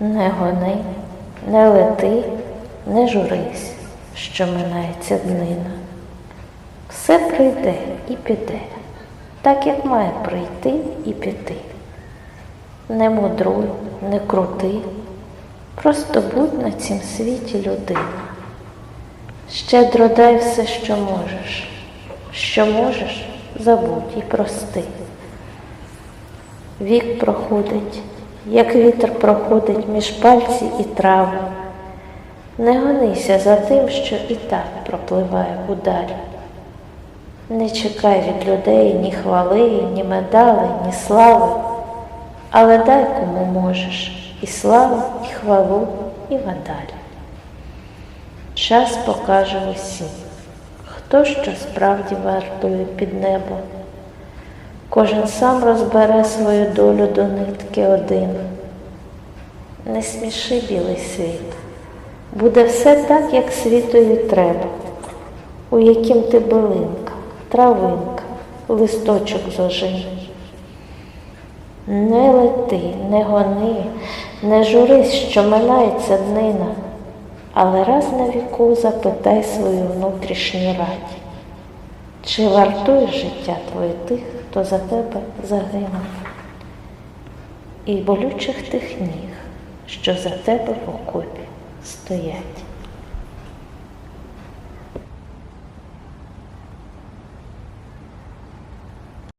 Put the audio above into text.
Не гони, не лети, не журись, що минається днина. Все прийде і піде, так як має прийти і піти. Не мудруй, не крути, просто будь на цім світі людина. Щедро дай все, що можеш, що можеш, забудь і прости. Вік проходить, як вітер проходить між пальці і трави. Не гонися за тим, що і так пропливає удалі. Не чекай від людей ні хвали, ні медали, ні слави, але дай кому можеш і славу, і хвалу, і медалі. Час покаже усім, хто що справді вартує під небом. Кожен сам розбере свою долю до нитки один. Не сміши білий світ, буде все так, як світові треба, у яким ти билинка, травинка, листочок зожи. Не лети, не гони, не журись, що минається днина, але раз на віку запитай свою внутрішню радість. Чи вартує життя твоє тих, хто за тебе загинув? І болючих тих ніг, що за тебе в окопі стоять.